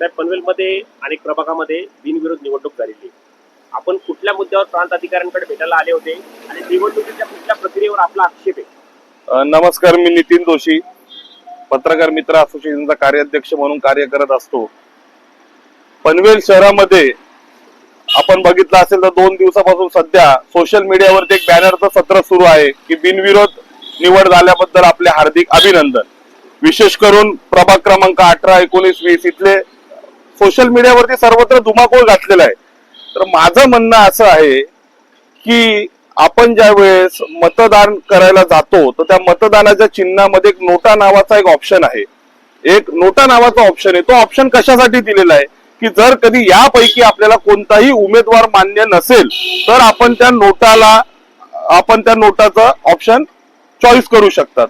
साहेब पनवेलमध्ये अनेक प्रभागामध्ये बिनविरोध निवडणूक झालेली आपण कुठल्या मुद्द्यावर प्रांत अधिकाऱ्यांकडे भेटायला आले होते आणि निवडणुकीच्या कुठल्या प्रक्रियेवर आपला आक्षेप आहे? नमस्कार मी नितीन जोशी पत्रकार मित्र असोसिएशनचा कार्याध्यक्ष म्हणून कार्य करत असतो. पनवेल शहरामध्ये आपण बघितलं असेल तर दोन दिवसापासून सध्या सोशल मीडियावरती एक बॅनरचं सत्र सुरू आहे की बिनविरोध निवड झाल्याबद्दल आपले हार्दिक अभिनंदन. विशेष करून प्रभाग क्रमांक अठरा एकोणीस वीस इथले सोशल मीडियावरती सर्वत्र धुमाकूळ घातलेला आहे. तर माझं म्हणणं असं आहे की आपण ज्या वेळेस मतदान करायला जातो तर त्या मतदानाच्या चिन्हामध्ये एक नोटा नावाचा एक ऑप्शन आहे. एक नोटा नावाचा ऑप्शन आहे. तो ऑप्शन कशासाठी दिलेला आहे? की जर कधी यापैकी आपल्याला कोणताही उमेदवार मान्य नसेल तर आपण त्या नोटाला आपण त्या नोटाचं ऑप्शन चॉईस करू शकतात.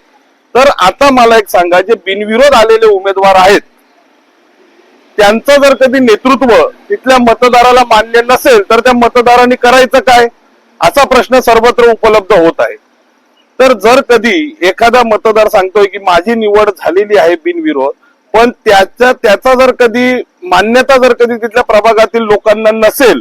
तर आता मला एक सांगा जे बिनविरोध आलेले उमेदवार आहेत त्यांचं जर कधी नेतृत्व तिथल्या मतदाराला मान्य नसेल तर त्या मतदारांनी करायचं काय? असा प्रश्न सर्वत्र उपलब्ध होत आहे. तर जर कधी एखादा मतदार सांगतोय की माझी निवड झालेली आहे बिनविरोध पण त्याच्या त्याचा जर कधी मान्यता जर कधी तिथल्या प्रभागातील लोकांना नसेल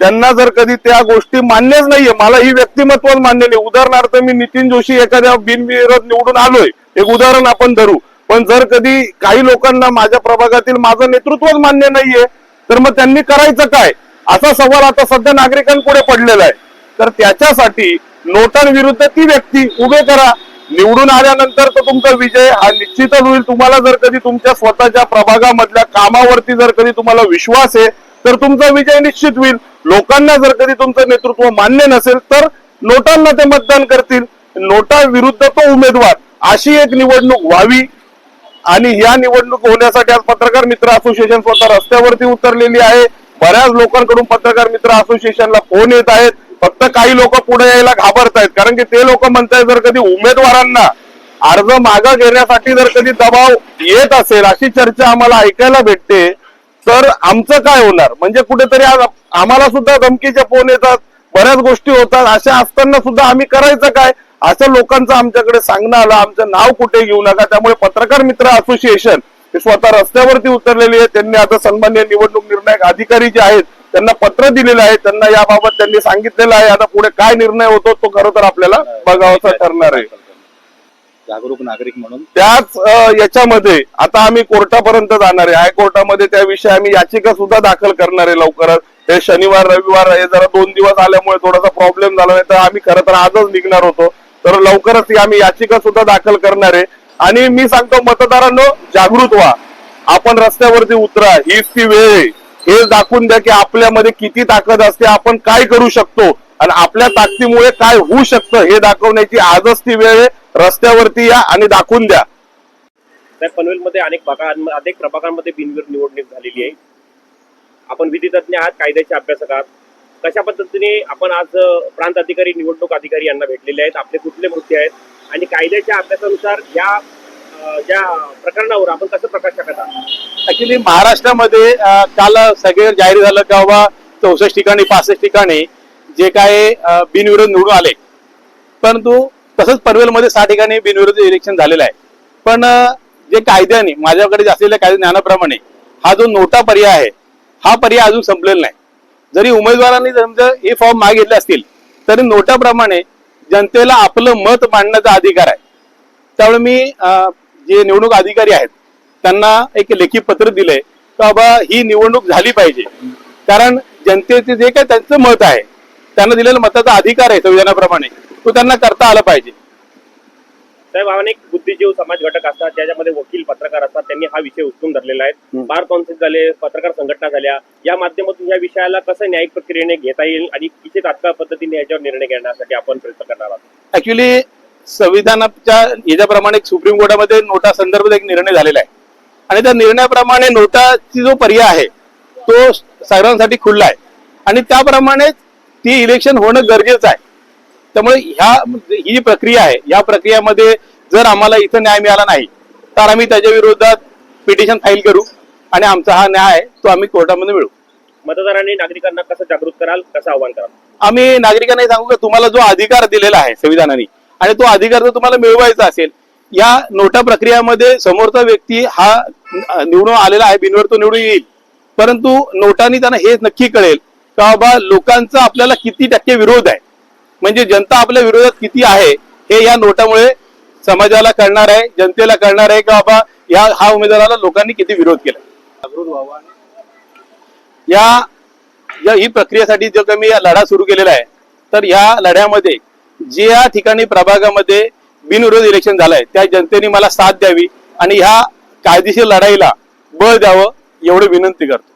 त्यांना जर कधी त्या गोष्टी मान्यच नाहीये मला ही व्यक्तिमत्व मान्य नाही. उदाहरणार्थ मी नितीन जोशी एखाद्या बिनविरोध निवडून आलोय. एक उदाहरण आपण धरू. पण जर कधी काही लोकांना माझ्या प्रभागातील माझं नेतृत्वच मान्य नाहीये तर मग त्यांनी करायचं काय? असा सवाल आता सध्या नागरिकांपुढे पडलेला आहे. तर त्याच्यासाठी नोटांविरुद्ध ती व्यक्ती उभे करा. निवडून आल्यानंतर तर तुमचा विजय हा निश्चितच होईल. तुम्हाला जर कधी तुमच्या स्वतःच्या प्रभागामधल्या कामावरती जर कधी तुम्हाला विश्वास आहे तर तुमचा विजय निश्चित होईल. लोकांना जर कधी तुमचं नेतृत्व मान्य नसेल तर नोटांना ते मतदान करतील. नोटा विरुद्ध तो उमेदवार. अशी एक निवडणूक व्हावी. आणि या निवडणूक होण्यासाठी आज पत्रकार मित्र असोसिएशन स्वतः रस्त्यावरती उतरलेली आहे. बऱ्याच लोकांकडून पत्रकार मित्र असोसिएशनला फोन येत आहेत. फक्त काही लोक पुढे यायला घाबरत आहेत कारण की ते लोक म्हणतायत जर कधी उमेदवारांना अर्ज मागं घेण्यासाठी जर कधी दबाव येत असेल अशी चर्चा आम्हाला ऐकायला भेटते तर आमचं काय होणार? म्हणजे कुठेतरी आज आम्हाला सुद्धा धमकीचे फोन येतात बऱ्याच गोष्टी होतात अशा असताना सुद्धा आम्ही करायचं काय? असं लोकांचं आमच्याकडे सांगणं आलं आमचं नाव कुठे घेऊ नका. त्यामुळे पत्रकार मित्र असोसिएशन हे स्वतः रस्त्यावरती उतरलेली आहे त्यांनी आता सन्मान्य निवडणूक निर्णायक अधिकारी जे आहेत त्यांना पत्र दिलेलं आहे. त्यांना याबाबत त्यांनी सांगितलेलं आहे. आता पुढे काय निर्णय होतो तो खरं तर आपल्याला बघावाचा ठरणार आहे. जागरूक नागरिक म्हणून. त्याच याच्यामध्ये आता आम्ही कोर्टापर्यंत जाणार आहे. हायकोर्टामध्ये त्याविषयी आम्ही याचिका सुद्धा दाखल करणार आहे लवकरच. हे शनिवार रविवार हे जरा दोन दिवस आल्यामुळे थोडासा प्रॉब्लेम झाला नाही तर आम्ही खरं तर आजच निघणार होतो. तर लवकरच आम्ही याचिका सुद्धा दाखल करणार आहे. आणि मी सांगतो मतदारांनो जागृत व्हा. आपण रस्त्यावरती उतरा. हीच ती वेळ आहे. हे दाखवून द्या की आपल्यामध्ये किती ताकद असते. आपण काय करू शकतो? आणि आपल्या ताकदीमुळे काय होऊ शकतं हे दाखवण्याची आजच ती वेळ आहे. रस्त्यावरती या आणि दाखवून द्या. पनवेलमध्ये अनेक भागांमध्ये अनेक प्रभागांमध्ये बिनविरोध निवडणूक झालेली आहे. आपण विधितज्ञ आहात कायद्याचे अभ्यासक आहात. कशा पद्धतीने आपण आज प्रांत अधिकारी निवडणूक अधिकारी यांना भेटलेले आहेत आपले कुठले मुद्दे आहेत आणि कायद्याच्या अभ्यासानुसार या ज्या प्रकरणावर आपण कसं प्रकाश टाकत आहात? ऍक्च्युली महाराष्ट्रामध्ये काल सगळे जाहीर झालं का बाबा चौसष्ट ठिकाणी पासष्ट ठिकाणी जे काय बिनविरोध निवडून आले. परंतु तसंच पनवेलमध्ये सहा ठिकाणी बिनविरोध इलेक्शन झालेलं आहे. पण जे कायद्याने माझ्याकडे असलेल्या कायद्या ज्ञानाप्रमाणे हा जो नोटा पर्याय आहे हा पर्याय अजून संपलेला नाही. जरी उमेदवारांनी समजा म्हणजे हे फॉर्म मागितले असतील तरी नोटाप्रमाणे जनतेला आपलं मत मांडण्याचा अधिकार आहे. त्यामुळे मी अं, जे निवडणूक अधिकारी आहेत त्यांना एक लेखी पत्र दिलंय की बाबा ही निवडणूक झाली पाहिजे. कारण जनतेचे जे काय त्यांचं मत आहे त्यांना दिलेलं मताचा अधिकार आहे संविधानाप्रमाणे तो त्यांना करता आला पाहिजे. साहेब अनेक बुद्धिजीव समाज घटक असतात ज्याच्यामध्ये वकील पत्रकार असतात. त्यांनी हा विषय उचलून धरलेला आहे. बार कौन्सिल झाले पत्रकार संघटना झाल्या. या माध्यमातून या विषयाला कसं न्यायिक प्रक्रियेने घेता येईल आणि किती तात्काळ पद्धतीने याच्यावर निर्णय घेण्यासाठी आपण प्रयत्न करणार आहोत? ऍक्च्युली संविधानाच्या याच्याप्रमाणे सुप्रीम कोर्टामध्ये नोटा संदर्भात एक निर्णय झालेला आहे. आणि त्या निर्णयाप्रमाणे नोटाची जो पर्याय आहे तो सर्वांसाठी खुला आहे. आणि त्याप्रमाणे ती इलेक्शन होणं गरजेचं आहे. त्यामुळे ह्या ही जी प्रक्रिया आहे या प्रक्रियामध्ये जर आम्हाला इथं न्याय मिळाला नाही तर आम्ही त्याच्या विरोधात पिटिशन फाईल करू आणि आमचा हा न्याय आहे तो आम्ही कोर्टामध्ये मिळवू. मतदारांनी नागरिकांना कसं जागृत कराल कसं आव्हान कराल? आम्ही नागरिकांना सांगू की तुम्हाला जो अधिकार दिलेला आहे संविधानाने आणि तो अधिकार जर तुम्हाला मिळवायचा असेल या नोटा प्रक्रियामध्ये समोरचा व्यक्ती हा निवडून आलेला आहे बिनवर तो निवडून येईल. परंतु नोटांनी त्यांना हे नक्की कळेल का बाबा लोकांचा आपल्याला किती टक्के विरोध आहे. म्हणजे जनता आपल्या विरोधात किती आहे हे या नोटामुळे समाजाला कळणार आहे जनतेला कळणार आहे का बाबा या हा उमेदवाराला लोकांनी किती विरोध केला. जागृत व्हावा या या ही प्रक्रियेसाठी जो काही मी लढा सुरू केलेला आहे तर या लढ्यामध्ये जे या ठिकाणी प्रभागामध्ये बिनविरोध इलेक्शन झालंय त्या जनतेने मला साथ द्यावी आणि ह्या कायदेशीर लढाईला बळ द्यावं एवढी विनंती करतो.